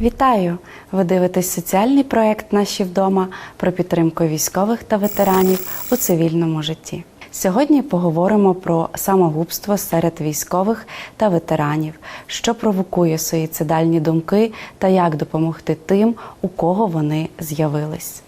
Вітаю! Ви дивитесь соціальний проект Наші вдома про підтримку військових та ветеранів у цивільному житті. Сьогодні поговоримо про самогубство серед військових та ветеранів, що провокує суїцидальні думки та як допомогти тим, у кого вони з'явились.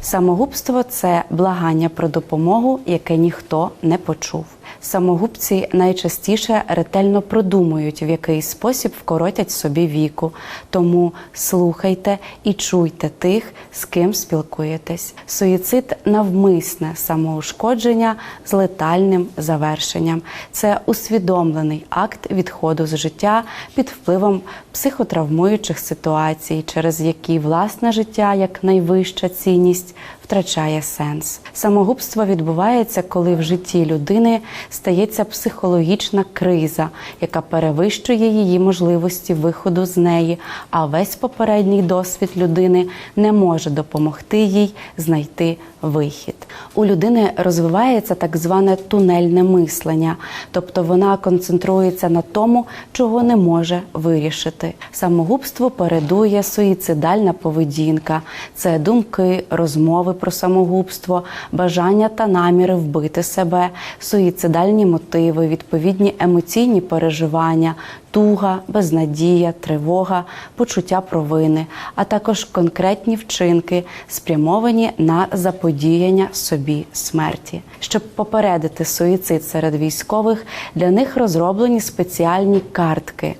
Самогубство це благання про допомогу, яке ніхто не почув. Самогубці найчастіше ретельно продумують, в який спосіб вкоротять собі віку. Тому слухайте і чуйте тих, з ким спілкуєтесь. Суїцид навмисне самоушкодження з летальним завершенням. Це усвідомлений акт відходу з життя під впливом психотравмуючих ситуацій, через які власне життя як найвища цінність втрачає сенс. Самогубство відбувається, коли в житті людини стається психологічна криза, яка перевищує її можливості виходу з неї, а весь попередній досвід людини не може допомогти їй знайти вихід. У людини розвивається так зване тунельне мислення, тобто вона концентрується на тому, чого не може вирішити. Самогубству передує суїцидальна поведінка, це думки, розмови про самогубство, бажання та наміри вбити себе, суїцидальні мотиви, відповідні емоційні переживання, туга, безнадія, тривога, почуття провини, а також конкретні вчинки, спрямовані на заподіяння собі смерті. Щоб попередити суїцид серед військових, для них розроблені спеціальні картки,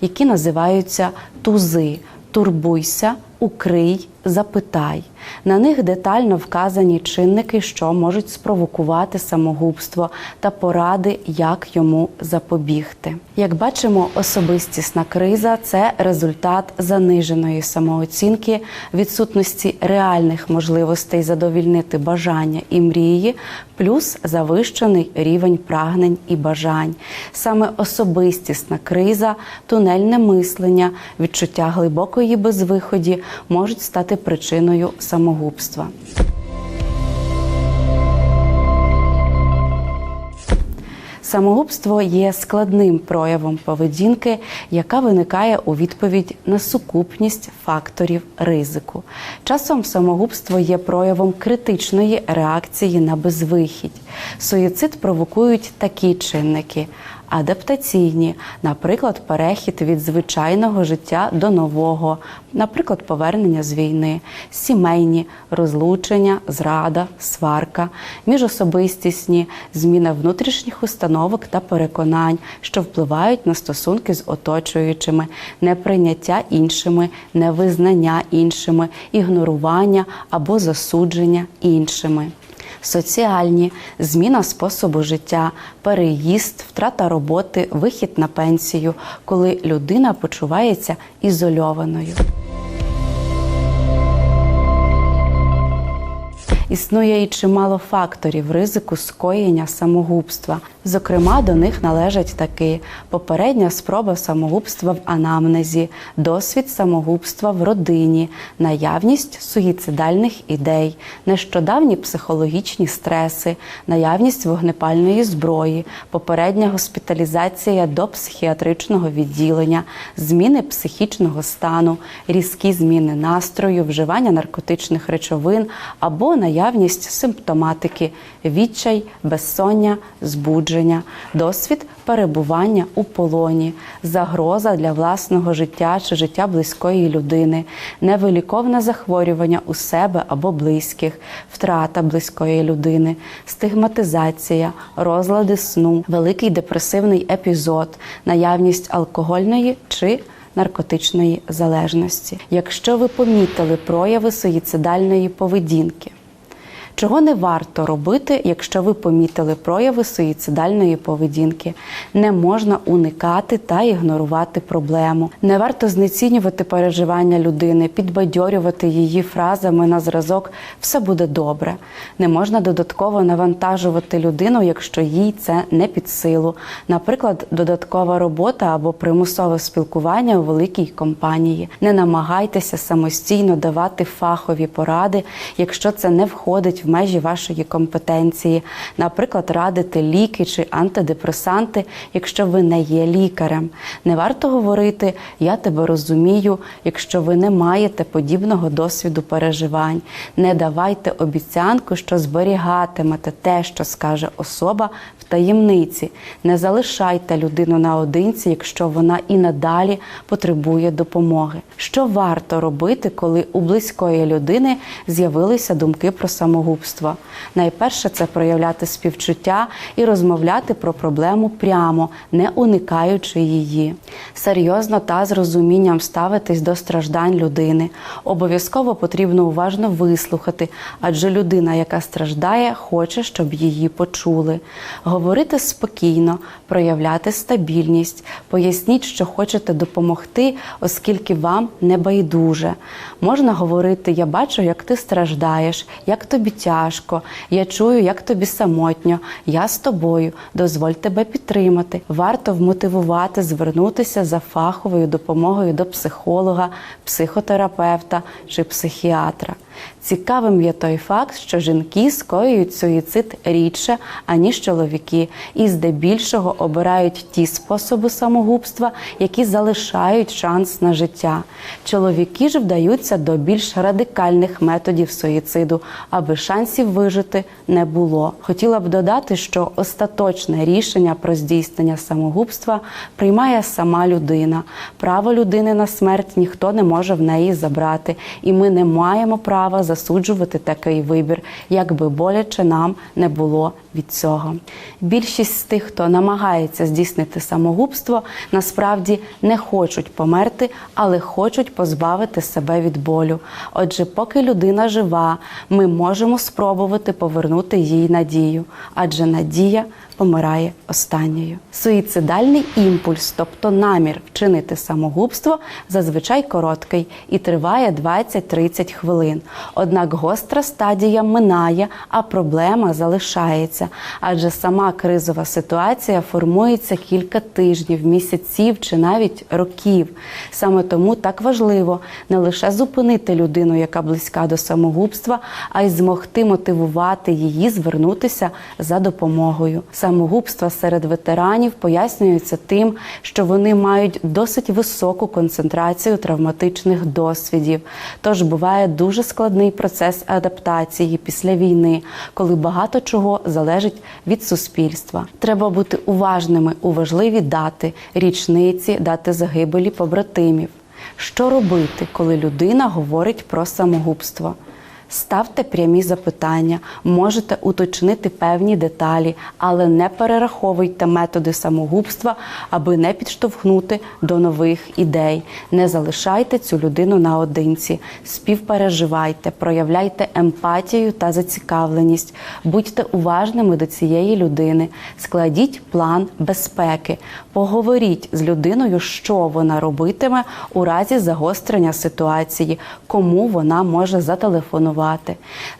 які називаються тузи. Турбуйся, укрий, запитай. На них детально вказані чинники, що можуть спровокувати самогубство, та поради, як йому запобігти. Як бачимо, особистісна криза це результат заниженої самооцінки, відсутності реальних можливостей задовільнити бажання і мрії, плюс завищений рівень прагнень і бажань. Саме особистісна криза, тунельне мислення, відчуття глибокої безвиході можуть стати причиною самогубства. Самогубство є складним проявом поведінки, яка виникає у відповідь на сукупність факторів ризику. Часом самогубство є проявом критичної реакції на безвихідь. Суїцид провокують такі чинники. Адаптаційні, наприклад, перехід від звичайного життя до нового, наприклад, повернення з війни, сімейні розлучення, зрада, сварка, міжособистісні, зміна внутрішніх установок та переконань, що впливають на стосунки з оточуючими, неприйняття іншими, невизнання іншими, ігнорування або засудження іншими соціальні, зміна способу життя, переїзд, втрата роботи, вихід на пенсію, коли людина почувається ізольованою. Існує і чимало факторів ризику скоєння самогубства. Зокрема, до них належать такі: попередня спроба самогубства в анамнезі, досвід самогубства в родині, наявність суїцидальних ідей, нещодавні психологічні стреси, наявність вогнепальної зброї, попередня госпіталізація до психіатричного відділення, зміни психічного стану, різкі зміни настрою, вживання наркотичних речовин або наявність симптоматики, відчай, безсоння, збудження, досвід перебування у полоні, загроза для власного життя чи життя близької людини, невиліковне захворювання у себе або близьких, втрата близької людини, стигматизація, розлади сну, великий депресивний епізод, наявність алкогольної чи наркотичної залежності. Якщо ви помітили прояви суїцидальної поведінки, Чого не варто робити, якщо ви помітили прояви суїцидальної поведінки? Не можна уникати та ігнорувати проблему. Не варто знецінювати переживання людини, підбадьорювати її фразами на зразок все буде добре. Не можна додатково навантажувати людину, якщо їй це не під силу. Наприклад, додаткова робота або примусове спілкування у великій компанії. Не намагайтеся самостійно давати фахові поради, якщо це не входить межі вашої компетенції. Наприклад, радити ліки чи антидепресанти, якщо ви не є лікарем. Не варто говорити Я тебе розумію, якщо ви не маєте подібного досвіду переживань. Не давайте обіцянку, що зберігатимете те, що скаже особа в таємниці. Не залишайте людину наодинці, якщо вона і надалі потребує допомоги. Що варто робити, коли у близької людини з'явилися думки про самогубство? Найперше це проявляти співчуття і розмовляти про проблему прямо, не уникаючи її. Серйозно та з розумінням ставитись до страждань людини. Обов'язково потрібно уважно вислухати, адже людина, яка страждає, хоче, щоб її почули. Говорити спокійно, проявляти стабільність, поясніть, що хочете допомогти, оскільки вам не байдуже. Можна говорити: Я бачу, як ти страждаєш, як тобі тяжко, я чую, як тобі самотньо, я з тобою, дозволь тебе підтримати. Варто вмотивувати, звернутися за фаховою допомогою до психолога, психотерапевта чи психіатра. Цікавим є той факт, що жінки скоюють суїцид рідше, аніж чоловіки, і здебільшого обирають ті способи самогубства, які залишають шанс на життя. Чоловіки ж вдаються до більш радикальних методів суїциду, аби шансів вижити не було. Хотіла б додати, що остаточне рішення про здійснення самогубства приймає сама людина. Право людини на смерть ніхто не може в неї забрати, і ми не маємо права засуджувати такий вибір, якби боляче нам не було від цього. Більшість з тих, хто намагається здійснити самогубство, насправді не хочуть померти, але хочуть позбавити себе від болю. Отже, поки людина жива, ми можемо спробувати повернути їй надію, адже надія помирає останньою. Суїцидальний імпульс, тобто намір вчинити самогубство, зазвичай короткий і триває 20-30 хвилин. Однак гостра стадія минає, а проблема залишається, адже сама кризова ситуація формується кілька тижнів, місяців чи навіть років. Саме тому так важливо не лише зупинити людину, яка близька до самогубства, а й змогти мотивувати її звернутися за допомогою. Самогубства серед ветеранів пояснюються тим, що вони мають досить високу концентрацію травматичних досвідів. Тож буває дуже складний процес адаптації після війни, коли багато чого залежить від суспільства. Треба бути уважними у важливі дати, річниці, дати загибелі побратимів. Що робити, коли людина говорить про самогубство? Ставте прямі запитання, можете уточнити певні деталі, але не перераховуйте методи самогубства, аби не підштовхнути до нових ідей. Не залишайте цю людину наодинці, співпереживайте, проявляйте емпатію та зацікавленість, будьте уважними до цієї людини, складіть план безпеки, поговоріть з людиною, що вона робитиме у разі загострення ситуації, кому вона може зателефонувати.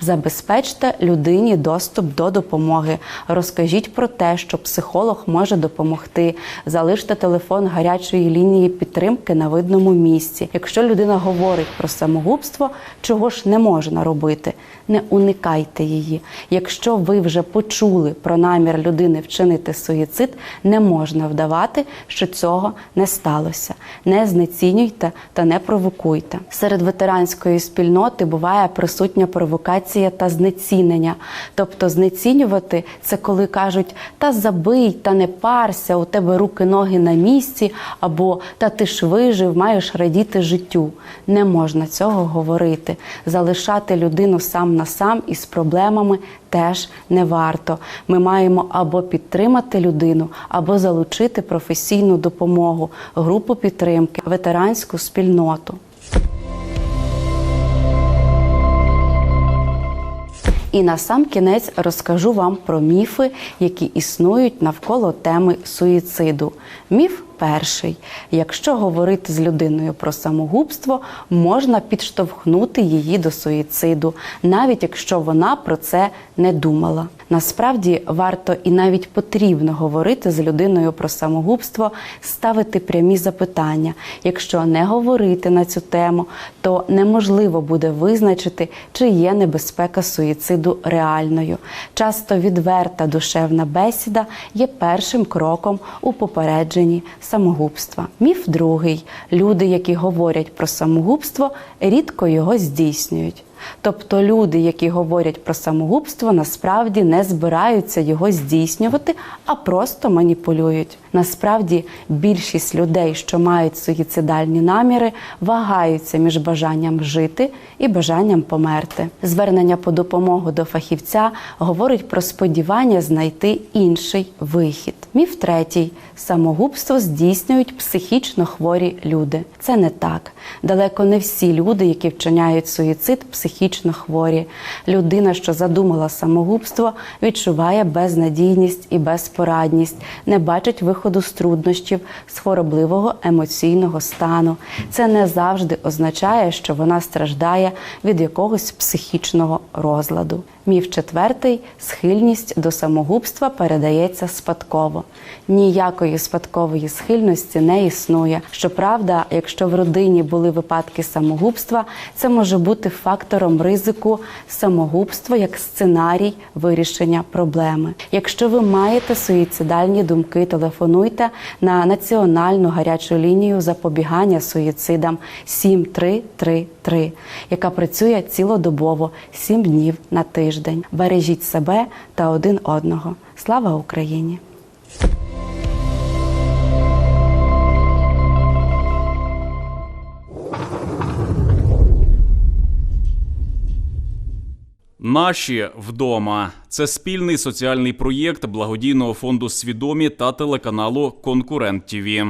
Забезпечте людині доступ до допомоги. Розкажіть про те, що психолог може допомогти. Залиште телефон гарячої лінії підтримки на видному місці. Якщо людина говорить про самогубство, чого ж не можна робити? Не уникайте її. Якщо ви вже почули про намір людини вчинити суїцид, не можна вдавати, що цього не сталося. Не знецінюйте та не провокуйте. Серед ветеранської спільноти буває присутня провокація та знецінення. Тобто, знецінювати це коли кажуть та забий, та не парся, у тебе руки, ноги на місці, або та ти ж вижив, маєш радіти життю. Не можна цього говорити. Залишати людину сам на сам із проблемами теж не варто. Ми маємо або підтримати людину, або залучити професійну допомогу, групу підтримки, ветеранську спільноту. І на сам кінець розкажу вам про міфи, які існують навколо теми суїциду. Міф перший: якщо говорити з людиною про самогубство, можна підштовхнути її до суїциду, навіть якщо вона про це не думала. Насправді варто і навіть потрібно говорити з людиною про самогубство, ставити прямі запитання. Якщо не говорити на цю тему, то неможливо буде визначити, чи є небезпека суїциду реальною. Часто відверта душевна бесіда є першим кроком у попередженні самогубства. Міф другий: люди, які говорять про самогубство, рідко його здійснюють. Тобто люди, які говорять про самогубство, насправді не збираються його здійснювати, а просто маніпулюють. Насправді більшість людей, що мають суїцидальні наміри, вагаються між бажанням жити і бажанням померти. Звернення по допомогу до фахівця говорить про сподівання знайти інший вихід. Міф третій: самогубство здійснюють психічно хворі люди. Це не так. Далеко не всі люди, які вчиняють суїцид, психічно хворі. Людина, що задумала самогубство, відчуває безнадійність і безпорадність, не бачить виходу з труднощів, з хворобливого емоційного стану. Це не завжди означає, що вона страждає від якогось психічного розладу. Міф четвертий схильність до самогубства передається спадково. Ніякої спадкової схильності не існує. Щоправда, якщо в родині були випадки самогубства, це може бути фактором ризику самогубства як сценарій вирішення проблеми. Якщо ви маєте суїцидальні думки, телефонуйте на національну гарячу лінію запобігання суїцидам 7333, яка працює цілодобово 7 днів на тиждень. Бережіть себе та один одного. Слава Україні! Наші вдома це спільний соціальний проєкт благодійного фонду Свідомі та телеканалу Конкурент ТІВІ.